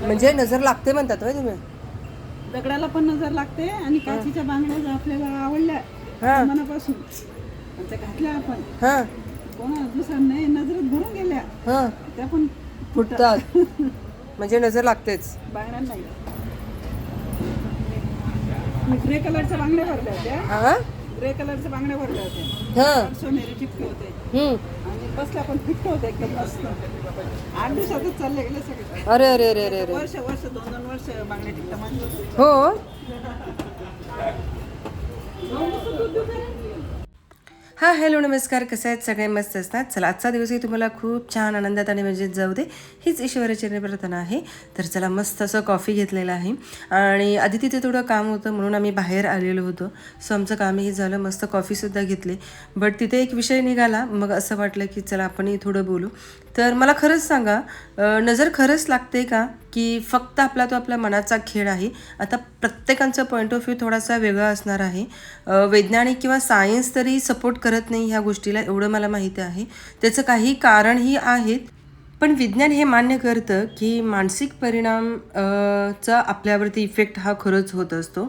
म्हणजे नजर लागते म्हणतात होय तुम्ही? दगडाला पण नजर लागते आणि काचीच्या बांगड्या जर आपल्याला आवडल्या हा. मनापासून. आणि त्या घातल्या आपण. हां. कोणा दुसऱ्या नाही नजरेत भरून गेल्या हां. त्या पण फुटतात. म्हणजे नजर लागतेच. बांगड्या नाही. मी ग्रे कलरच्या बांगड्या भरल्या होत्या. हां? ग्रे कलरच्या बांगड्या भरल्या होत्या. हां. सोनेरी टिपके होते. हम्म. आणि बसल्या पण फिट्ट होते एकदम मस्त. आठ दिवसातच चालले गेले सगळे. अरे अरे अरे अरे अरे. वर्ष वर्ष दोन दोन वर्ष माझी हो. हां हॅलो नमस्कार. कसे आहेत? सगळे मस्त असतात. चला आजचा दिवसही तुम्हाला खूप छान आनंदात आणि मजेत जाऊ दे. हीच ईश्वराचरणी प्रार्थना आहे. तर चला मस्त असं कॉफी घेतलेलं आहे. आणि आधी तिथे थोडं काम होतं म्हणून आम्ही बाहेर आलेलो होतो. सो आमचं कामही झालं. मस्त कॉफीसुद्धा घेतली. बट तिथे एक विषय निघाला. मग असं वाटलं की चला आपणही थोडं बोलू. तर मला खरंच सांगा नजर खरंच लागते का की फक्त आपला तो आपल्या मनाचा खेळ आहे? आता प्रत्येकांचा पॉईंट ऑफ व्ह्यू थोडासा वेगळा असणार आहे. वैज्ञानिक किंवा सायन्स तरी सपोर्ट करत नाही ह्या गोष्टीला एवढं मला माहिती आहे. त्याचं काही कारणही आहेत. पण विज्ञान हे मान्य करतं की मानसिक परिणाम चा आपल्यावरती इफेक्ट हा खरंच होत असतो.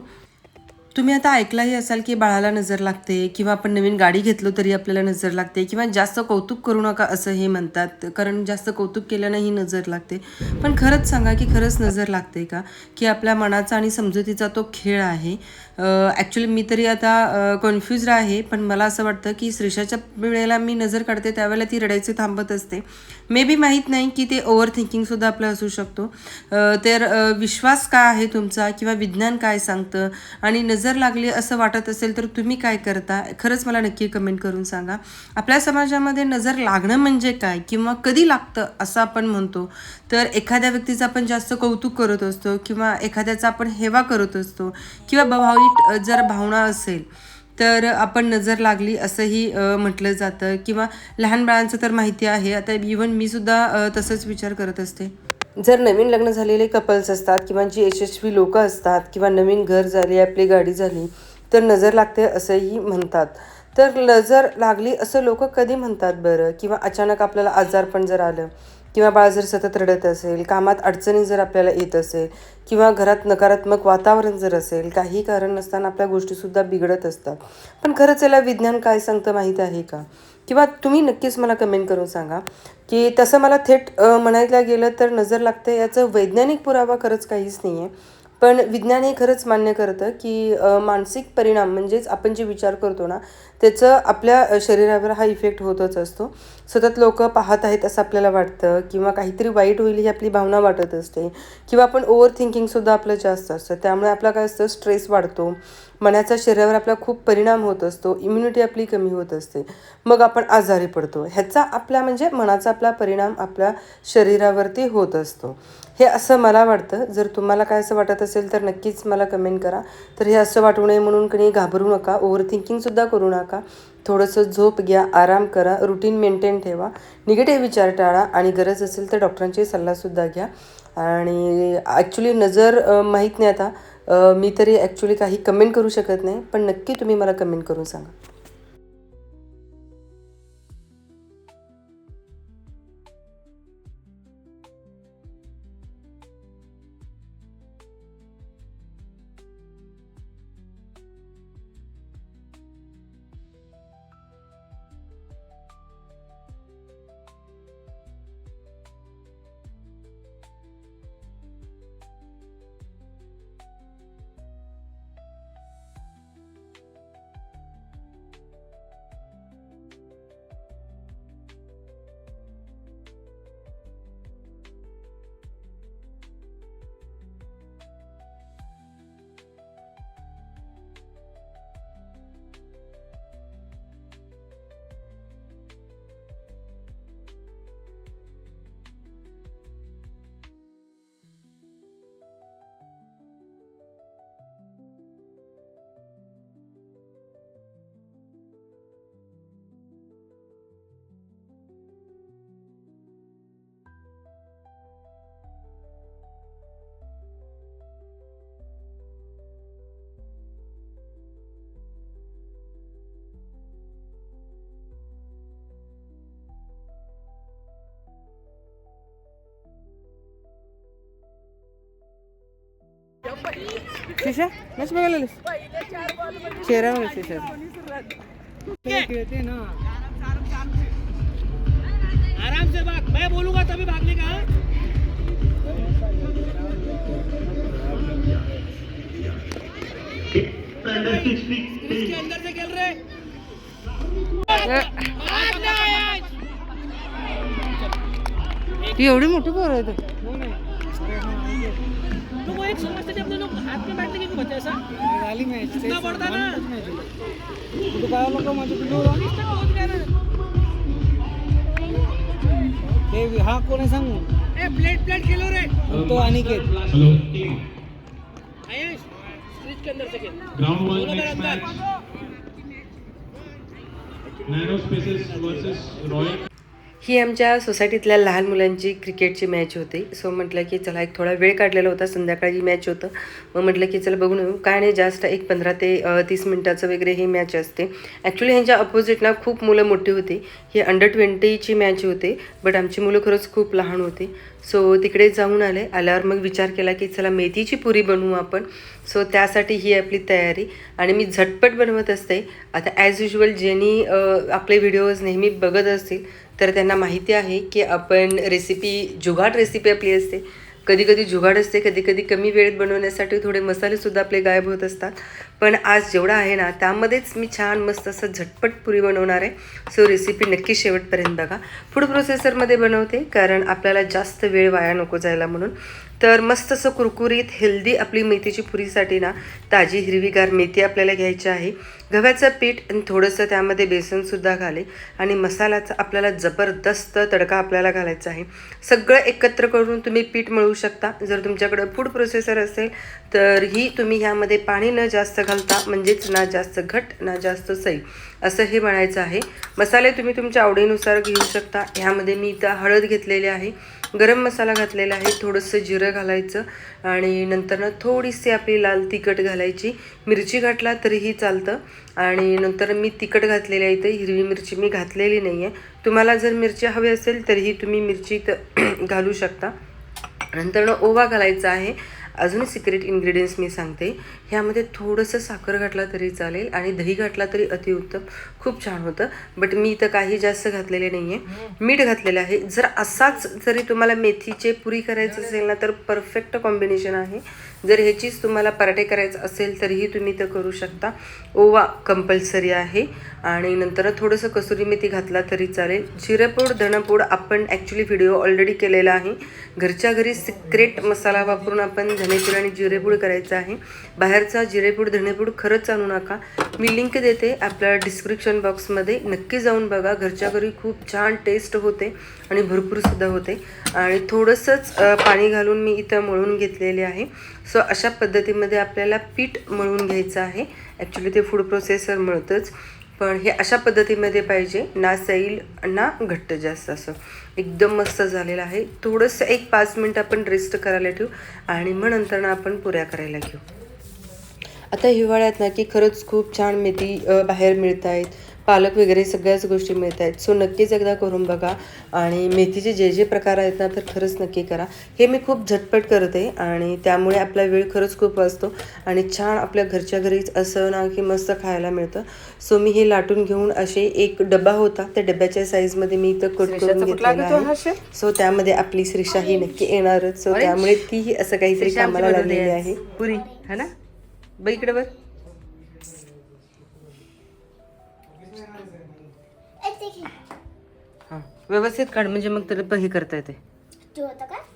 तुम्ही आता ऐकलाही असाल की बाळाला नजर लागते किंवा आपण नवीन गाडी घेतलो तरी आपल्याला नजर लागते किंवा जास्त कौतुक करू नका असं हे म्हणतात. कारण जास्त कौतुक केल्यानंही नजर लागते. पण खरंच सांगा की खरंच नजर लागते का? की आपल्या मनाचा आणि समजुतीचा तो खेळ आहे. ॲक्च्युली मी तरी आता कन्फ्युज आहे. पण मला असं वाटतं की श्रीषाच्या वेळेला मी नजर काढते त्यावेळेला ती रडायचे थांबत असते. मे बी माहीत नाही की ते ओव्हर थिंकिंगसुद्धा आपलं असू शकतो. तर विश्वास काय आहे तुमचा किंवा विज्ञान काय सांगतं? आणि नजर लागली असं वाटत असेल तर तुम्ही काय करता? खरंच मला नक्की कमेंट करून सांगा. आपल्या समाजामध्ये नजर लागणं म्हणजे काय? किंवा कधी लागतं? असं आपण म्हणतो. तर एखाद्या व्यक्तीचं आपण जास्त कौतुक करत असतो किंवा एखाद्याचा आपण हेवा करत असतो. किंवा भावनिक जर भावना असेल तर आपण नजर लागली असंही म्हटलं जातं. किंवा लहान बाळांचं तर माहिती आहे. आता इवन मी सुद्धा तसंच विचार करत असते. जर नवीन लग्न झालेले कपल्स असतात किंवा जी यशस्वी लोक असतात किंवा नवीन घर झाले आपली गाडी झाली तर नजर लागते असंही म्हणतात. तर नजर लागली असं लोक कधी म्हणतात बरं? किंवा अचानक आपल्याला आजारपण जर आलं किंवा बाळ जर सतत रडत असेल कामात अडचणी जर आपल्याला येत असेल किंवा घरात नकारात्मक वातावरण जर असेल काही कारण नसताना आपल्या गोष्टीसुद्धा बिघडत असतात. पण खरंच याला विज्ञान काय सांगतं माहीत आहे का? किंवा तुम्ही नक्कीच मला कमेंट करून सांगा की तसं मला थेट म्हणायला गेलं तर नजर लागते याचं वैज्ञानिक पुरावा खरंच काहीच नाही आहे पण विज्ञान हे खरंच मान्य करतं की मानसिक परिणाम म्हणजेच आपण जे विचार करतो ना त्याचं आपल्या शरीरावर हा इफेक्ट होतच असतो. सतत लोक पाहत आहेत असं आपल्याला वाटतं किंवा काहीतरी वाईट होईल ही आपली भावना वाटत असते किंवा आपण ओव्हर थिंकिंगसुद्धा आपलं जास्त असतं. त्यामुळे आपला काय असतं? स्ट्रेस वाढतो. मनाचा शरीरावर आपला खूप परिणाम होत असतो. इम्युनिटी आपली कमी होत असते. मग आपण आजारी पडतो. ह्याचा आपल्या म्हणजे मनाचा आपला परिणाम आपल्या शरीरावरती होत असतो. हे असं मला वाटतं. जर तुम्हाला काय असं वाटत असेल तर नक्कीच मला कमेंट करा. तर हे असं वाटू नये म्हणून कणी घाबरू नका. ओव्हर थिंकिंगसुद्धा करू नका. थोडंसं झोप घ्या आराम करा रुटीन मेंटेन ठेवा. निगेटिव्ह विचार टाळा आणि गरज असेल तर डॉक्टरांची सल्लासुद्धा घ्या. आणि ॲक्च्युली नजर माहीत नाही आता. मी तरी ॲक्च्युली काही कमेंट करू शकत नाही पण नक्की तुम्ही मला कमेंट करून सांगा. मॅच बघायला खेळते ना आराम से भाग मैं बोलूँगा तभी भागने का? इसके अंदर से खेल रहे। एवढी मोठी पोर आहे ते. वो एक समझते थे अपने लोग हाथ में बैठने की बच्चा ऐसा? झाली मॅच इतना पड़ता ना तू काय माझ्या पिल्लू इस तक पहुँच गया ना। हे हा कोण सांगू? ए प्लेट प्लेट खेलो रे। तो अनिकेत। हेलो। टीम आयुष के अंदर से खेल। Ground one next match nano spaces versus royal ही आमच्या सोसायटीतल्या लहान मुलांची क्रिकेटची मॅच होती. सो म्हटलं की चला एक थोडा वेळ काढलेला होता. संध्याकाळी मॅच होतं. मग म्हटलं की चला बघून येऊ. काय नाही जास्त एक पंधरा ते तीस मिनटाचं वगैरे ही मॅच असते. ॲक्च्युली ह्यांच्या अपोजिट ना खूप मुलं मोठी होती. ही अंडर ट्वेंटीची मॅच होती. बट आमची मुलं खरंच खूप लहान होती. सो तिकडे जाऊन आले. आल्यावर मग विचार केला की चला मेथीची पुरी बनवू आपण. सो त्यासाठी ही आपली तयारी. आणि मी झटपट बनवत असते. आता ॲज युजल ज्यांनी आपले व्हिडिओज नेहमी बघत असतील. तर त्यांना माहिती आहे की आपण रेसिपी जुगाड रेसिपी आपली असते. कधी कधी जुगाड असते कधी कधी कमी वेळेत बनवण्यासाठी थोडे मसालेसुद्धा आपले गायब होत असतात. पण आज जेवढा आहे ना त्यामध्येच मी छान मस्त असं झटपट पुरी बनवणार आहे. सो रेसिपी नक्की शेवटपर्यंत बघा. फूड प्रोसेसरमध्ये बनवते कारण आपल्याला जास्त वेळ वाया नको जायला म्हणून. तर मस्त असं कुरकुरीत हेल्दी आपली मेथीची पुरीसाठी ना ताजी हिरवीगार मेथी आपल्याला घ्यायची आहे. गव्हाचं पीठ आणि थोडंसं त्यामध्ये बेसनसुद्धा घाले आणि मसाल्याचा आपल्याला जबरदस्त तडका आपल्याला घालायचा आहे. सगळं एकत्र करून तुम्ही पीठ मळू शकता. जर तुमच्याकडं फूड प्रोसेसर असेल तर ही तुम्ही ह्यामध्ये पाणी न जास्त घालता म्हणजेच ना जास्त घट ना जास्त सई असं हे म्हणायचं आहे. मसाले तुम्ही तुमच्या आवडीनुसार घेऊ शकता. ह्यामध्ये मी इथं हळद घेतलेली आहे. गरम मसाला घातलेला आहे थोडंसं जिरं घालायचं आणि नंतरनं थोडीशी आपली लाल तिखट घालायची. मिरची घातला तरीही चालतं. आणि नंतर मी तिखट घातलेली आहे इथं. हिरवी मिरची मी घातलेली नाही आहे तुम्हाला जर मिरची हवी असेल तरीही तुम्ही मिरची तर घालू शकता. नंतर ओवा घालायचा आहे. अजून सिक्रेट इन्ग्रेडियंट्स मी सांगते. ह्यामध्ये थोडंसं साखर घातला तरी चालेल आणि दही घातला तरी अतिउत्तम. खूप छान होतं. बट मी इथं काही जास्त घातलेले नाही आहे मीठ घातलेलं आहे. जर असाच जरी तुम्हाला मेथीचे पुरी करायचं असेल ना तर परफेक्ट कॉम्बिनेशन आहे. जर ह्याचीच तुम्हाला पराठे करायचं असेल तरीही तुम्ही तर करू शकता. ओवा कंपल्सरी आहे. आणि नंतर थोडंसं कसुरी मेथी घातला तरी चालेल. जिरेपूड धणपूड आपण ॲक्च्युली व्हिडिओ ऑलरेडी केलेला आहे. घरच्या घरी सिक्रेट मसाला वापरून आपण धनेपूड आणि जिरेपूड करायचं आहे. बाहेरचा जिरेपूड धणेपूड खरंच आणू नका. मी लिंक देते आपल्या डिस्क्रिप्शन बॉक्समध्ये नक्की जाऊन बघा. घरच्या घरी खूप छान टेस्ट होते आणि भरपूरसुद्धा होते. आणि थोडंसंच पाणी घालून मी इथं मळून घेतलेले आहे. सो अशा पद्धतीमध्ये आपल्याला पीठ मळून घ्यायचं आहे. ॲक्च्युली ते फूड प्रोसेसर मळतंच. पण हे अशा पद्धतीमध्ये पाहिजे ना सैल ना घट्ट जास्त असं. एकदम मस्त झालेलं आहे. थोडंसं एक पाच मिनटं आपण रेस्ट करायला ठेवू. आणि मग नंतर ना आपण पुऱ्या करायला घेऊ. आता हिवाळ्यात ना की खरंच खूप छान मेथी बाहेर मिळत आहेत पालक वगैरे सगळ्याच गोष्टी मिळत आहेत सो नक्कीच एकदा करून बघा. आणि मेथीचे जे जे प्रकार आहेत ना तर खरंच नक्की करा. हे मी खूप झटपट करते आणि त्यामुळे आपला वेळ खरंच खूप वाचतो. आणि छान आपल्या घरच्या घरीच असं ना की मस्त खायला मिळतं. सो मी हे लाटून घेऊन असे एक डबा होता. त्या डब्याच्या साईजमध्ये मी इथं कट करून घेतलेला आहे. सो त्यामध्ये आपली श्रीषा ही नक्की येणारच. सो त्यामुळे तीही असं काहीतरी कामाला लागलेली आहे. पुरी है ना? बाई इकडे बर हा व्यवस्थित काढ म्हणजे मग तरी पण हे करता येते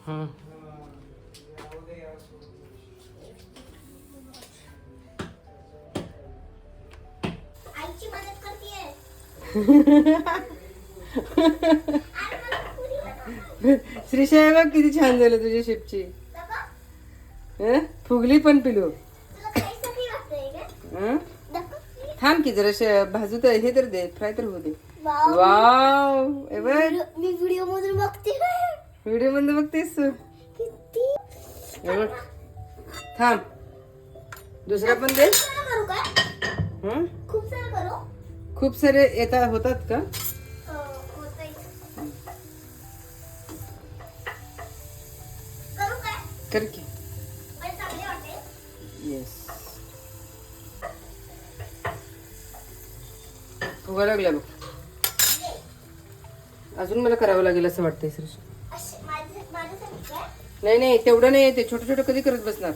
हं. आईची मदत करतेय. श्रीषा बघ किती छान झालं तुझ्या शेपची हं? फुगली पण पिलू तुला खायसाठी वाटतंय का हं? दाखव. थांब की जरा शे- भाजू तर हे तर दे फ्राय तर होऊ दे. वाव. मी व्हिडिओ मधून बघते. व्हिडिओमध्ये बघतेस थांब. दुसरा पण दे? खूप सारं करू खूप सारे येता होतात का. करू की. येस फुगा लागला बघ. अजून मला करावं लागेल असं वाटतंय काय? नाही नाही तेवढं नाही ते छोटे छोटे कधी करत बसणार?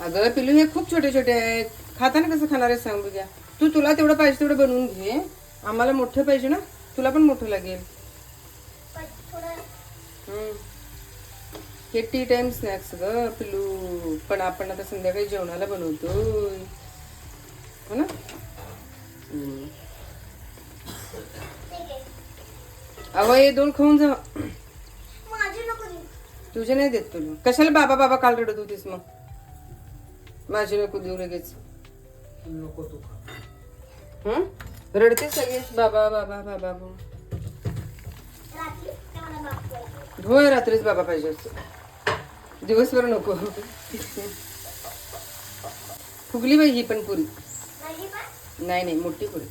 अगं पिलू हे खूप छोटे छोटे आहेत. खाताना कसं खाणार आहे सांग बघ्या. तू तुला तेवढं पाहिजे तेवढं बनवून घे. आम्हाला मोठं पाहिजे ना. तुला पण मोठं लागेल. हे टी टाइम स्नॅक्स ग पिलू? पण आपण आता संध्याकाळी जेवणाला बनवतोय. हो ना? अहो हे दोन खाऊन जा. नको तुझे नाही देत तुला. कशाला बाबा बाबा काल रडत होतीस मग? माझी नको देऊ लगेच. हं? रडते सगळेच बाबा बाबा बाबा म्हणून. रात्री ते मला माफ कर होय रात्रीच बाबा पाहिजे असतो. दिवसभर नको. फुगली बाई ही पण पुरी. नाही नाही मोठी पुरी.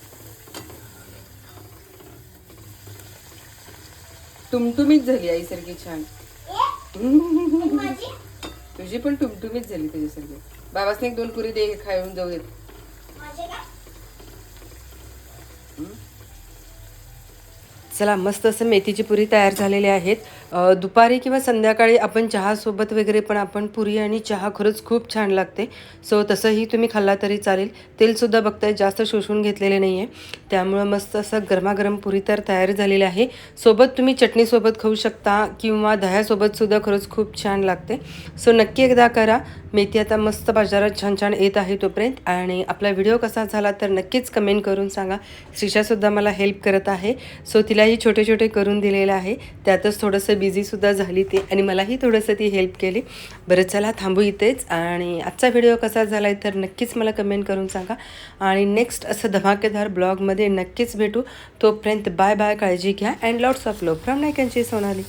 टुमटुमीच झाली आईसारखी छान. तुझी पण टुमटुमीच झाली तुझ्यासारखी. बाबासने एक दोन पुरी दे खाऊन जाऊ देत. चला मस्त असं मेथीची पुरी तयार झालेली आहेत. दुपारी किंवा संध्याकाळी आपण चहासोबत वगैरे पण आपण पुरी आणि चहा खरंच खूप छान लागते. सो तसंही तुम्ही खाल्ला तरी चालेल. तेलसुद्धा बघताय जास्त शोषून घेतलेले नाही आहे त्यामुळं मस्त असं गरमागरम पुरी तर तयार झालेली आहे. सोबत तुम्ही चटणीसोबत खाऊ शकता किंवा दह्यासोबतसुद्धा खरंच खूप छान लागते. सो नक्की एकदा करा. मेथी आता मस्त बाजारात छान छान येत आहे तोपर्यंत. आणि आपला व्हिडिओ कसा झाला तर नक्कीच कमेंट करून सांगा. श्रीषासुद्धा मला हेल्प करत आहे. सो तिलाही छोटे छोटे करून दिलेलं आहे. त्यातच थोडंसं थोडंसं बिझीसुद्धा झाली ती. आणि मलाही थोडंसं ती हेल्प केली. बरं चला थांबू इथेच. आणि आजचा व्हिडिओ कसा झाला आहे तर नक्कीच मला कमेंट करून सांगा. आणि नेक्स्ट असं धमाकेदार ब्लॉगमध्ये नक्कीच भेटू. तोपर्यंत बाय बाय काळजी घ्या. And lots of love from नायकांची Sonali.